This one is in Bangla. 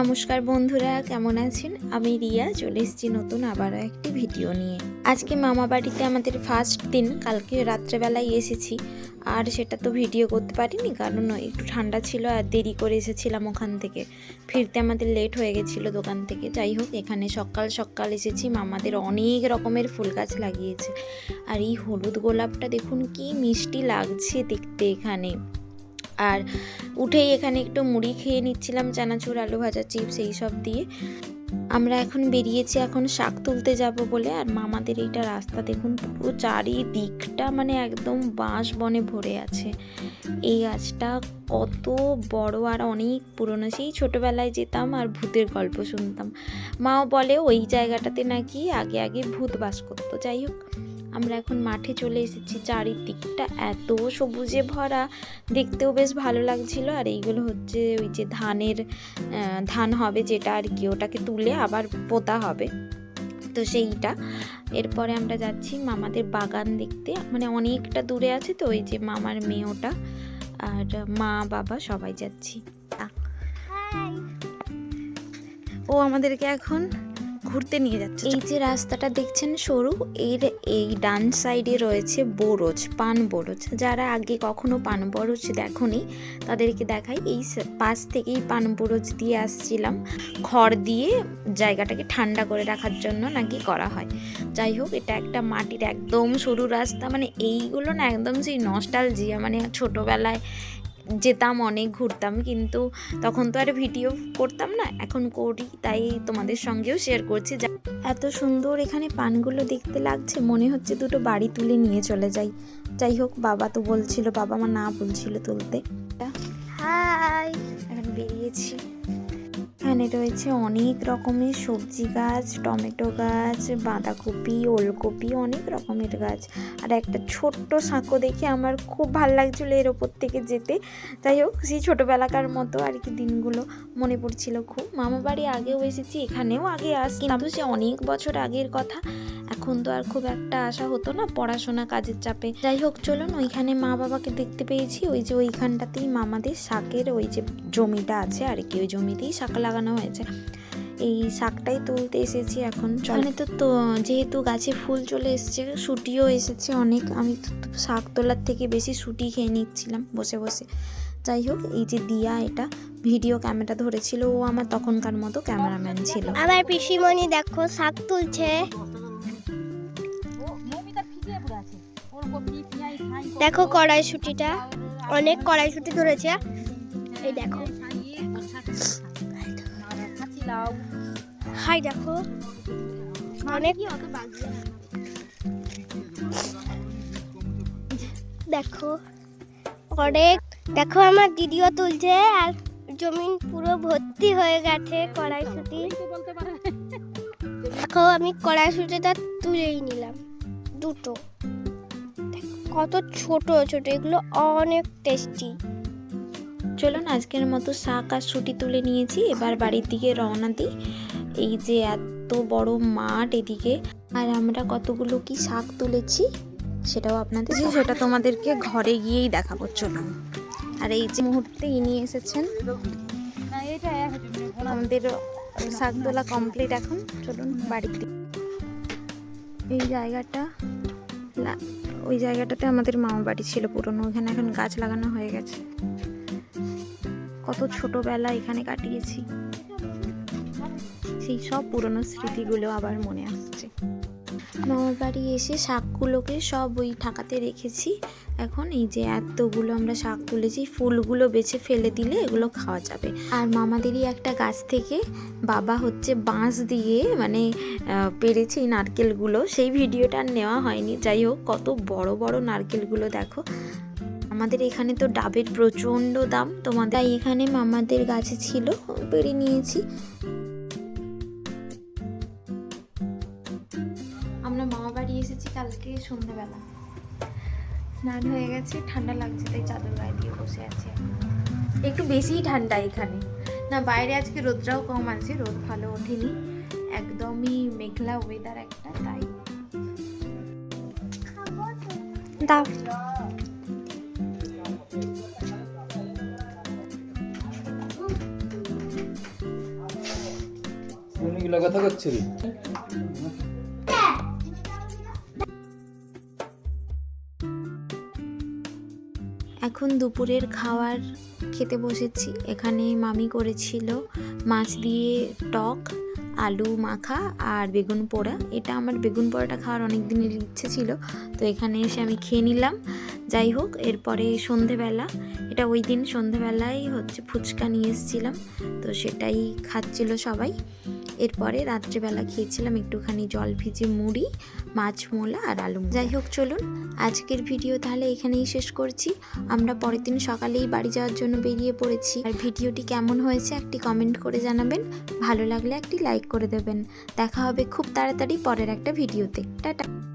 নমস্কার বন্ধুরা, কেমন আছেন? আমি রিয়া, চলে এসেছি নতুন আবারও একটি ভিডিও নিয়ে। আজকে মামা বাড়িতে আমাদের ফার্স্ট দিন, কালকে রাত্রেবেলায় এসেছি। আর সেটা তো ভিডিও করতে পারিনি, কারণ একটু ঠান্ডা ছিল আর দেরি করে এসেছিলাম ওখান থেকে। ফিরতে আমাদের লেট হয়ে গেছিল দোকান থেকে। যাই হোক, এখানে সকাল সকাল এসেছি, মামাদের অনেক রকমের ফুল গাছ লাগিয়েছে। আর এই হলুদ গোলাপটা দেখুন, কি মিষ্টি লাগছে দেখতে এখানে। আর উঠেই এখানে একটু মুড়ি খেয়ে নিচ্ছিলাম, চানাচুর, আলু ভাজা, চিপস এই সব দিয়ে। আমরা এখন বেরিয়েছি, এখন শাক তুলতে যাব বলে। আর মামাদের এইটা রাস্তা দেখুন, পুরো চারিদিকটা মানে একদম বাঁশ বনে ভরে আছে। এই গাছটা কত বড় আর অনেক পুরনো। সেই ছোটোবেলায় যেতাম আর ভূতের গল্প শুনতাম। মাও বলে ওই জায়গাটাতে নাকি আগে আগে ভূত বাস করতো। যাই হোক আমরা এখন মাঠে চলে এসেছি চারিদিকটা এত সবুজে ভরা। দেখতেও বেশ ভালো লাগছিল। আর এইগুলো হচ্ছে ওই যে ধানের ধান হবে যেটা আর কি ওটাকে তুলে আবার পোতা হবে। তো সেইটা। এরপরে আমরা যাচ্ছি মামাদের বাগান দেখতে। মানে অনেকটা দূরে আছে তো ওই যে মামার মেয়ে ওটা। আর মা বাবা সবাই যাচ্ছি। ও আমাদেরকে এখন ঘুরতে নিয়ে যাচ্ছে। এই যে রাস্তাটা দেখছেন সরু, এর এই ডান সাইডে রয়েছে বরজ, পান বরজ। যারা আগে কখনো পান বরজ দেখনি, তাদেরকে দেখাই, এই পাশ থেকেই পান বরজ দিয়ে আসছিলাম। খড় দিয়ে জায়গাটাকে ঠান্ডা করে রাখার জন্য নাকি করা হয়। যাই হোক, এটা একটা মাটির একদম সরু রাস্তা মানে এইগুলো না একদম সেই নস্টালজিয়া মানে ছোটোবেলায় যেতাম অনেক ঘুরতাম কিন্তু তখন তো আর ভিডিও করতাম না এখন করি তাই তোমাদের সঙ্গেও শেয়ার করছি। যা- এত সুন্দর এখানে পানগুলো দেখতে লাগছে মনে হচ্ছে দুটো বাড়ি তুলে নিয়ে চলে যাই। যাই হোক বাবা তো বলছিল বাবা মা না বলছিল তুলতে। হাই এখন বেরিয়েছি। এখানে রয়েছে অনেক রকমের সবজি গাছ, টমেটো গাছ, বাঁধাকপি, ওলকপি, অনেক রকমের গাছ। আর একটা ছোট্ট সাঁকো দেখে আমার খুব ভালো লাগছিল এর ওপর থেকে যেতে। যাই হোক, সেই ছোটোবেলাকার মতো আর কি দিনগুলো মনে পড়ছিল খুব। মামা বাড়ি আগেও এসেছি, এখানেও আগে আসতাম। কিন্তু সে অনেক বছর আগের কথা। এখন তো আর খুব একটা আশা হতো না পড়াশোনা কাজের চাপে। যাই হোক, চলুন ওইখানে মা বাবাকে দেখতে পেয়েছি। ওই যে ওইখানটাতেই মামাদের শাকের ওই যে জমিটা আছে আর কি, ওই জমিতেই শাক লাগানো হয়েছে। এই শাকটাই তুলতে এসেছি এখন। এখানে তো তো যেহেতু গাছে ফুল চলে এসেছে শুটিও এসেছে অনেক। আমি তো শাক তোলার থেকে বেশি শুটি খেয়ে নিচ্ছিলাম বসে বসে। যাই হোক এই যে দিয়া এটা ভিডিও ক্যামেরা ধরেছিল। ও আমার তখনকার মতো ক্যামেরাম্যান ছিল। আমার পিসিমণি দেখো শাক তুলছে। দেখো কড়াইশুটিটা। অনেক কড়াইশুটি ধরেছে। এই দেখো। হাই দেখো। অনেক দেখো অনেক। দেখো আমার দিদিও তুলছে আর জমিন পুরো ভর্তি হয়ে গেছে কড়াইশুটি। দেখো আমি কড়াইশুটিটা তুলেই নিলাম দুটো। দেখো, কত ছোট ছোট এগুলো অনেক টেস্টি। চলুন আজকের মতো শাক আর ছুটি তুলে নিয়েছি। এবার বাড়ির দিকে রওনা দিই। এই যে এত বড় মাঠ এদিকে। আর আমরা কতগুলো কি শাক তুলেছি সেটাও আপনাদের সেটা তোমাদেরকে ঘরে গিয়েই দেখাবো চলুন। আর এই যে মুহূর্তে ইনি এসেছেন। আমাদের শাক তোলা কমপ্লিট এখন। চলুন বাড়ির দিকে। এই জায়গাটা ওই জায়গাটাতে আমাদের মামা বাড়ি ছিল পুরনো। ওখানে এখন গাছ লাগানো হয়ে গেছে। কত ছোটবেলা এখানে কাটিয়েছি। সেই সব পুরনো স্মৃতিগুলো আবার মনে আসছে। মামার বাড়ি এসে শাকগুলোকে সব ওই ঠাকাতে রেখেছি। এখন এই যে এতগুলো আমরা শাক তুলেছি, ফুলগুলো বেছে ফেলে দিলে এগুলো খাওয়া যাবে। আর মামাদেরই একটা গাছ থেকে বাবা হচ্ছে বাঁশ দিয়ে মানে পেরেছে এই নারকেলগুলো। সেই ভিডিওটা নেওয়া হয়নি। যাই হোক, কত বড় বড় নারকেলগুলো দেখো। আমাদের এখানে তো ডাবের প্রচণ্ড দাম তোমাদের এখানে মামাদের গাছে ছিল পেরে নিয়েছি। আমরা মামা বাড়ি এসেছি কালকে সন্ধ্যাবেলা। স্নান হয়ে গেছে ঠান্ডা লাগছে তাই চাদর গায়ে দিয়ে বসে আছে একটু বেশিই ঠান্ডা এখানে। না বাইরে আজকে রোদটাও কম আছে রোদ ভালো ওঠেনি। একদমই মেঘলা ওয়েদার একটা তাই। দাও। তুলে কথা করছিলি এখন দুপুরের খাওয়ার খেতে বসেছি। এখানে মামি করেছিল মাছ দিয়ে টক, আলু মাখা আর বেগুন পোড়া। এটা আমার বেগুন পোড়াটা খাওয়ার অনেক দিনের ইচ্ছে ছিল, তো এখানে এসে আমি খেয়ে নিলাম। যাই হোক, এরপরে সন্ধেবেলা, এটা ওই দিন সন্ধেবেলায় হচ্ছে ফুচকা নিয়ে এসেছিলাম, তো সেটাই খাচ্ছিল সবাই। এরপরে রাত্রেবেলা খেয়েছিলাম একটুখানি জল ভিজে মুড়ি, মাছ মোলা আর আলু যাই হোক, চলুন আজকের ভিডিও তাহলে এখানেই শেষ করছি। আমরা পরের দিন সকালেই বাড়ি যাওয়ার জন্য বেরিয়ে পড়েছি। আর ভিডিওটি কেমন হয়েছে একটি কমেন্ট করে জানাবেন। ভালো লাগলে একটি লাইক করে দেবেন। দেখা হবে খুব তাড়াতাড়ি পরের একটা ভিডিওতে। টাটা।